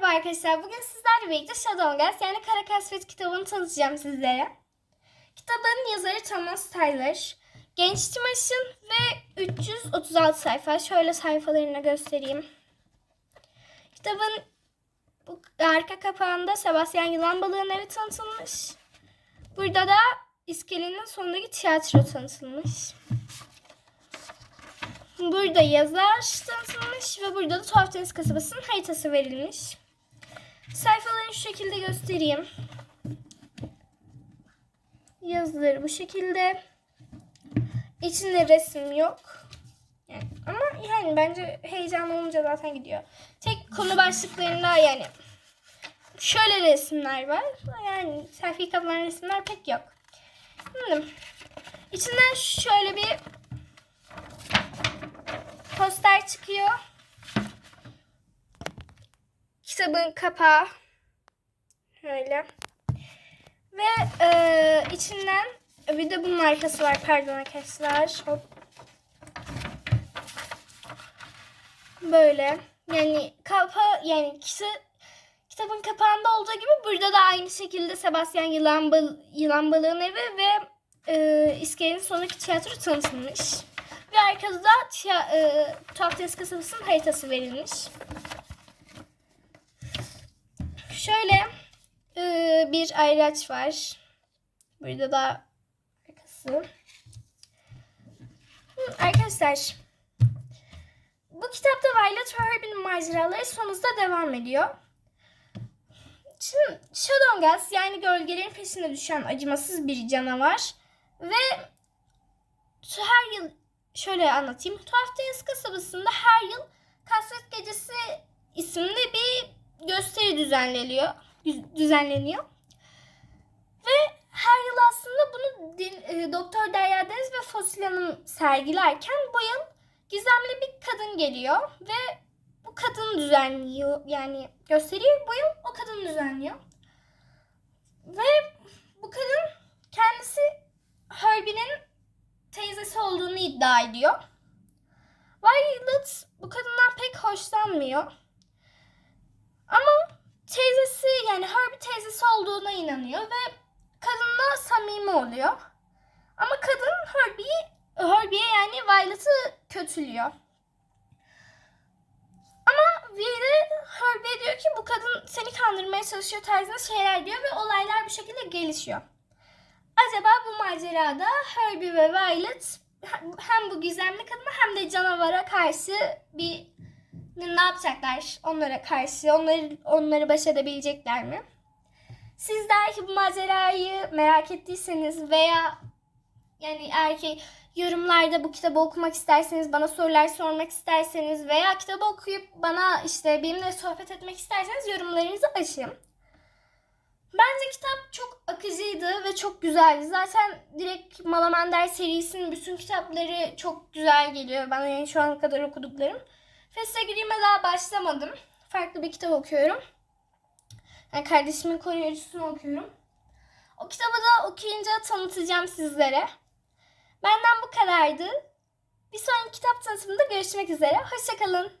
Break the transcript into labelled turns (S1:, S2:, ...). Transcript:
S1: Merhaba arkadaşlar. Bugün sizlerle birlikte Shadow Gas yani Kara Kasvet kitabını tanıtacağım sizlere. Kitabın yazarı Thomas Tyler. Genç Timaş'ın ve 336 sayfa. Şöyle sayfalarını göstereyim. Kitabın bu arka kapağında Sebastian Yılan Balığı'nın evi tanıtılmış. Burada da iskelenin sonundaki tiyatro tanıtılmış. Burada yazar tanıtılmış ve burada da Tuhaf Deniz Kasabası'nın haritası verilmiş. Şu şekilde göstereyim. Yazıları bu şekilde. İçinde resim yok. Yani, ama yani bence heyecan olunca zaten gidiyor. Tek konu başlıklarında yani şöyle resimler var. Yani sayfayı kaplayan resimler pek yok. Şimdi içinden şöyle bir poster çıkıyor. Kitabın kapağı. Şöyle. Ve e, içinden bir de bunun arkası var. Pardon arkadaşlar. Hop. Böyle. Yani kapa yani kişi kitabın kapağında olduğu gibi burada da aynı şekilde Sebastian Yılan, Bal Yılan Balığı'nın evi ve e, İskelenin sonraki tiyatro tanıtılmış. Ve arkada da tiya, e, Deniz Kasabası'nın haritası verilmiş. Şöyle bir ayraç var. Burada da arkası. Arkadaşlar bu kitapta Violet ve Herbie'nin maceraları sonunda devam ediyor. Şimdi Shadowgas yani gölgelerin peşine düşen acımasız bir canavar ve her yıl şöyle anlatayım. Tuhaf Deniz kasabasında her yıl Kasvet Gecesi isimli bir gösteri düzenleniyor. düz- Düzenleniyor. Ve her yıl aslında bunu din- e, Doktor Derya Deniz ve Fosil Hanım sergilerken bu yıl gizemli bir kadın geliyor ve bu kadın düzenliyor. Yani gösteriyi bu yıl o kadın düzenliyor. Ve bu kadın kendisi Herbie'nin teyzesi olduğunu iddia ediyor. Violet bu kadından pek hoşlanmıyor. Ama teyzesi yani Herbie teyzesi olduğuna inanıyor ve kadınla samimi oluyor. Ama kadın Herbie'yi Herbie'ye yani Violet'ı kötülüyor. Ama Violet Herbie'ye diyor ki bu kadın seni kandırmaya çalışıyor tarzında şeyler diyor ve olaylar bu şekilde gelişiyor. Acaba bu macerada Herbie ve Violet hem bu gizemli kadına hem de canavara karşı bir ne yapacaklar onlara karşı onları onları baş edebilecekler mi? Siz de eğer ki bu macerayı merak ettiyseniz veya yani ki yorumlarda bu kitabı okumak isterseniz, bana sorular sormak isterseniz veya kitabı okuyup bana işte benimle sohbet etmek isterseniz yorumlarınızı açın. Bence kitap çok akıcıydı ve çok güzeldi. Zaten direkt Malamander serisinin bütün kitapları çok güzel geliyor bana yani şu ana kadar okuduklarım. Feste girime daha başlamadım. Farklı bir kitap okuyorum. Yani kardeşimin koruyucusunu okuyorum. O kitabı da okuyunca tanıtacağım sizlere. Benden bu kadardı. Bir sonraki kitap tanıtımında görüşmek üzere. Hoşçakalın.